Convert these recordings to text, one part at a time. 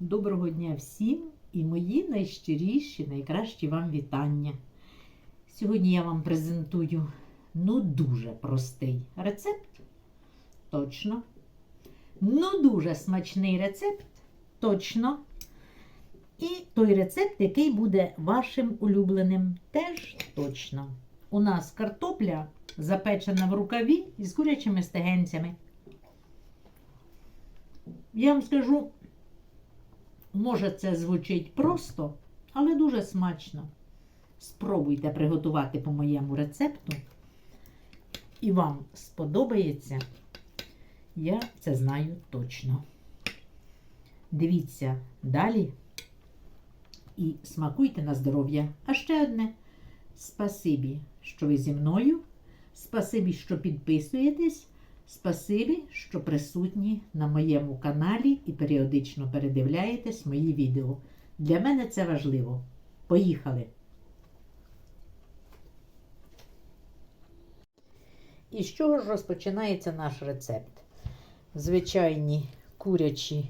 Доброго дня всім і мої найщиріші, найкращі вам вітання. Сьогодні я вам презентую ну дуже простий рецепт. Точно. Ну дуже смачний рецепт. Точно. І той рецепт, який буде вашим улюбленим, теж точно. У нас картопля запечена в рукаві із курячими стегенцями. Я вам скажу, може це звучить просто, але дуже смачно. Спробуйте приготувати по моєму рецепту. І вам сподобається, я це знаю точно. Дивіться далі і смакуйте на здоров'я. А ще одне. Спасибі, що ви зі мною. Спасибі, що підписуєтесь. Спасибі, що присутні на моєму каналі і періодично передивляєтесь мої відео. Для мене це важливо. Поїхали! І з чого ж розпочинається наш рецепт? Звичайні курячі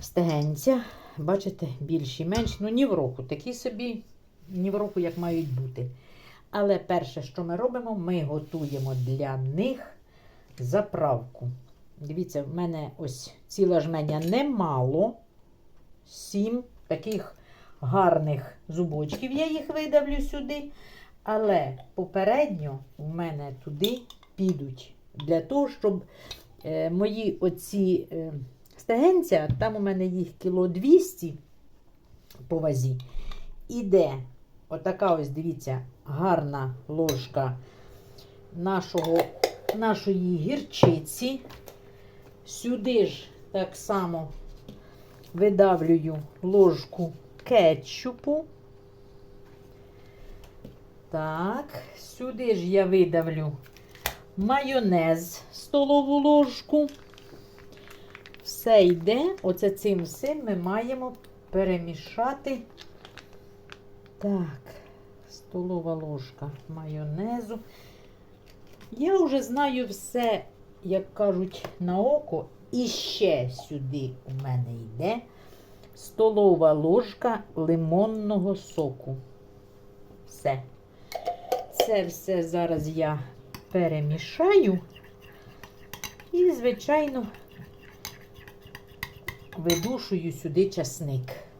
стегенця. Бачите, більші менші. Ну, ні в року. Такі собі, ні в року, як мають бути. Але перше, що ми робимо, ми готуємо для них заправку. Дивіться, в мене ось ціла жменя немало. Сім таких гарних зубочків. Я їх видавлю сюди. Але попередньо в мене туди підуть для того, щоб е, мої оці е, стегенця, там у мене їх кіло 200 по вазі, іде отака ось, дивіться, гарна ложка нашого, нашої гірчиці. Сюди ж так само видавлюю ложку кетчупу. Так, сюди ж я видавлю майонез столову ложку. Все йде, оце цим всім ми маємо перемішати. Так, столова ложка майонезу. Я вже знаю все, як кажуть, на око. І ще сюди у мене йде столова ложка лимонного соку. Все. Це все зараз я перемішаю і, звичайно, видушую сюди часник.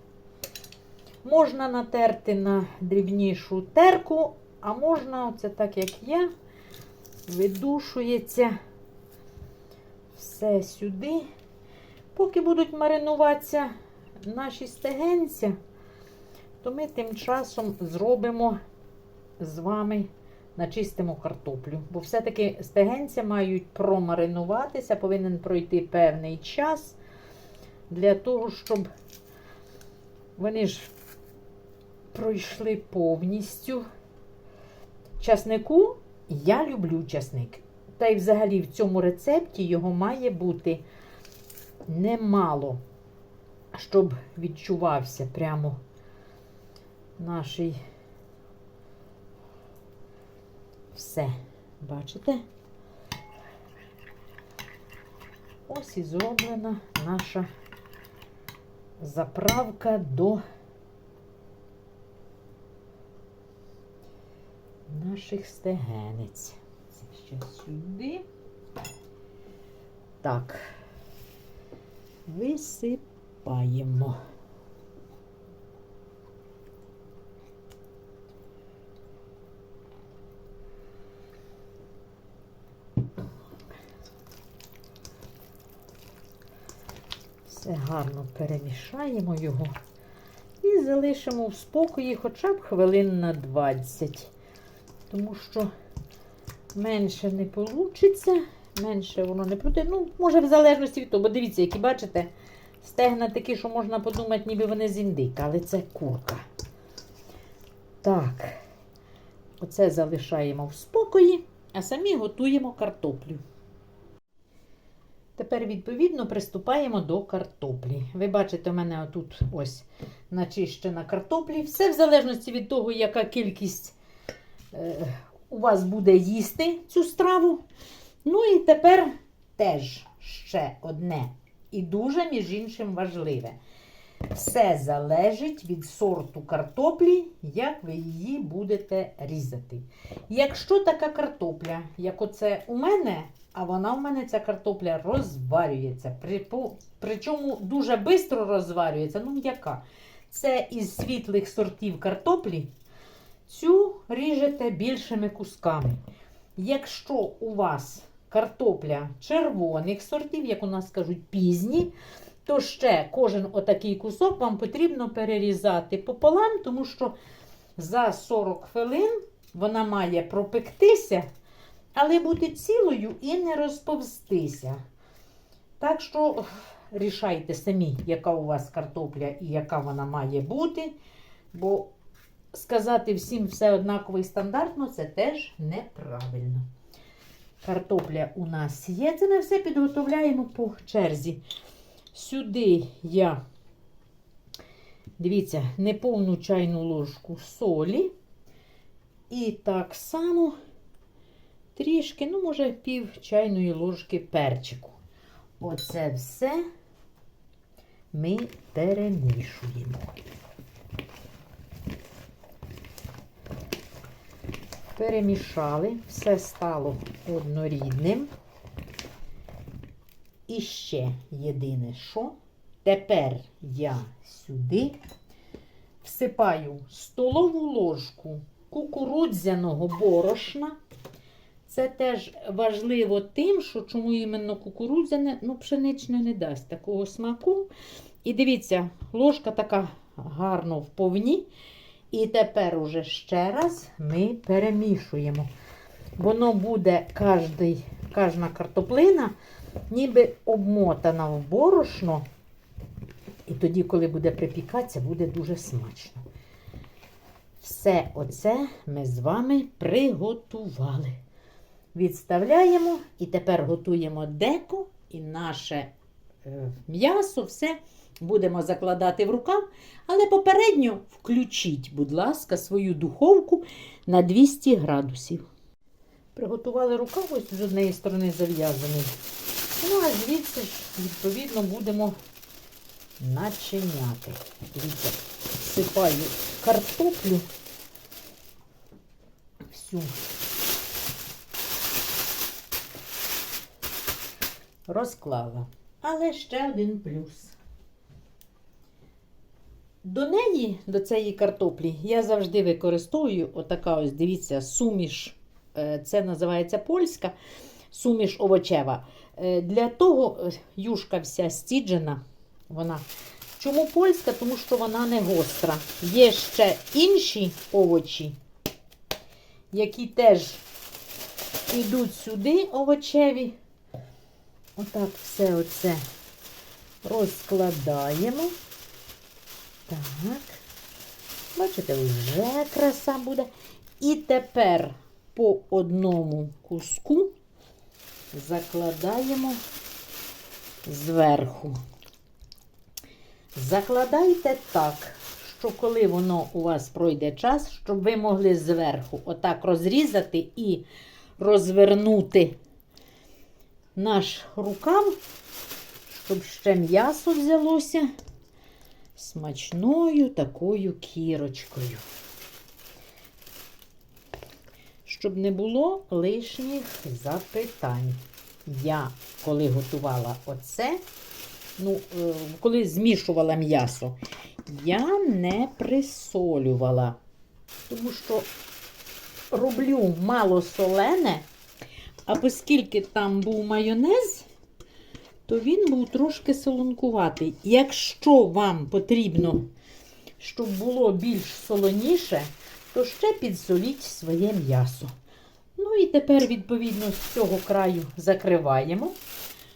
Можна натерти на дрібнішу терку, а можна, оце так як я, видушується все сюди. Поки будуть маринуватися наші стегенця, то ми тим часом зробимо з вами начистимо картоплю. Бо все-таки стегенця мають промаринуватися, повинен пройти певний час для того, щоб вони ж пройшли повністю. Часнику я люблю часник. Та й взагалі в цьому рецепті його має бути немало, щоб відчувався прямо нашій все. Бачите? Ось і зроблена наша заправка до наших стегенець. Це ще сюди. Так, висипаємо. Все гарно перемішаємо його і залишимо в спокої хоча б хвилин на 20. Тому що менше не вийде, менше воно не буде. Ну, може, в залежності від того, бо дивіться, які бачите, стегна такі, що можна подумати, ніби вони з індика, але це курка. Так, оце залишаємо в спокої, а самі готуємо картоплю. Тепер, відповідно, приступаємо до картоплі. Ви бачите, у мене тут ось начищена картоплі. Все в залежності від того, яка кількість у вас буде їсти цю страву. Ну і тепер теж ще одне І дуже, між іншим, важливе. Все залежить від сорту картоплі, як ви її будете різати. Якщо така картопля, як оце у мене, а вона у мене ця картопля розварюється. При, причому дуже швидко розварюється, ну м'яка. Це із світлих сортів картоплі. Цю ріжете більшими кусками. Якщо у вас картопля червоних сортів, як у нас кажуть, пізні, то ще кожен отакий кусок вам потрібно перерізати пополам, тому що за 40 хвилин вона має пропектися, але бути цілою і не розповстися. Так що рішайте самі, яка у вас картопля і яка вона має бути. Бо сказати всім все однаково стандартно це теж неправильно. Картопля у нас є. Це ми все підготовляємо по черзі. Сюди я, дивіться, неповну чайну ложку солі. І так само трішки, ну, може, пів чайної ложки перчику. Оце все ми перемішуємо. Перемішали, все стало однорідним. І ще єдине що, тепер я сюди всипаю столову ложку кукурудзяного борошна. Це теж важливо тим, що чому іменно кукурудзяне, ну, пшеничне не дасть такого смаку. І дивіться, ложка така гарно вповні. І тепер уже ще раз ми перемішуємо. Воно буде кожний, кожна картоплина ніби обмотана в борошно. І тоді, коли буде припікатися, буде дуже смачно. Все оце ми з вами приготували. Відставляємо і тепер готуємо деко і наше е, м'ясо, все будемо закладати в рукав. Але попередньо включіть, будь ласка, свою духовку на 200 градусів. Приготували рукав, ось з однієї сторони зав'язаний. Ну, а звідси відповідно, будемо начиняти. Дивіться, всипаю картоплю всю. Розклала. Але ще один плюс. До неї, до цієї картоплі, я завжди використовую отака ось, дивіться, суміш. Е, Це називається польська суміш овочева. Е, Для того е, юшка вся стіджена. Вона. Чому польська? Тому що вона не гостра. Є ще інші овочі, які теж йдуть сюди овочеві. Отак все оце розкладаємо. Так. Бачите, вже краса буде. І тепер по одному куску закладаємо зверху. Закладайте так, що коли воно у вас пройде час, щоб ви могли зверху отак розрізати і розвернути наш рукав, щоб ще м'ясо взялося смачною такою кірочкою. Щоб не було лишніх запитань. Я, коли готувала оце, ну, е, коли змішувала м'ясо, я не присолювала, тому що роблю мало солене, а оскільки там був майонез, то він був трошки солонкуватий. Якщо вам потрібно, щоб було більш солоніше, то ще підсоліть своє м'ясо. Ну і тепер, відповідно, з цього краю закриваємо.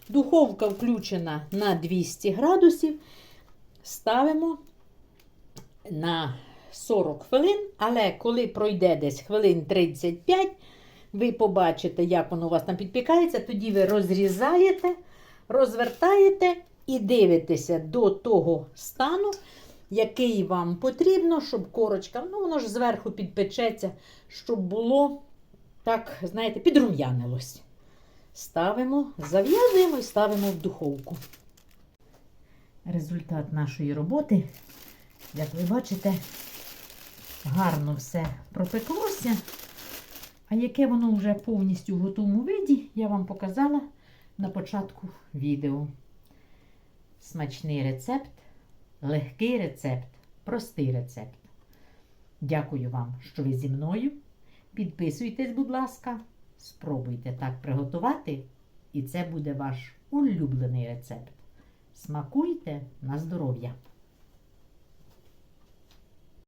Духовка включена на 200 градусів. Ставимо на 40 хвилин, але коли пройде десь хвилин 35, ви побачите, як воно у вас там підпікається, тоді ви розрізаєте, розвертаєте і дивитеся до того стану, який вам потрібно, щоб корочка, ну воно ж зверху підпечеться, щоб було так, знаєте, підрум'янилось. Ставимо, зав'язуємо і ставимо в духовку. результат нашої роботи. Як ви бачите, гарно все пропеклося. А яке воно вже повністю в готовому виді, я вам показала на початку відео. Смачний рецепт, легкий рецепт, простий рецепт. Дякую вам, що ви зі мною. Підписуйтесь, будь ласка, спробуйте так приготувати, і це буде ваш улюблений рецепт. Смакуйте на здоров'я!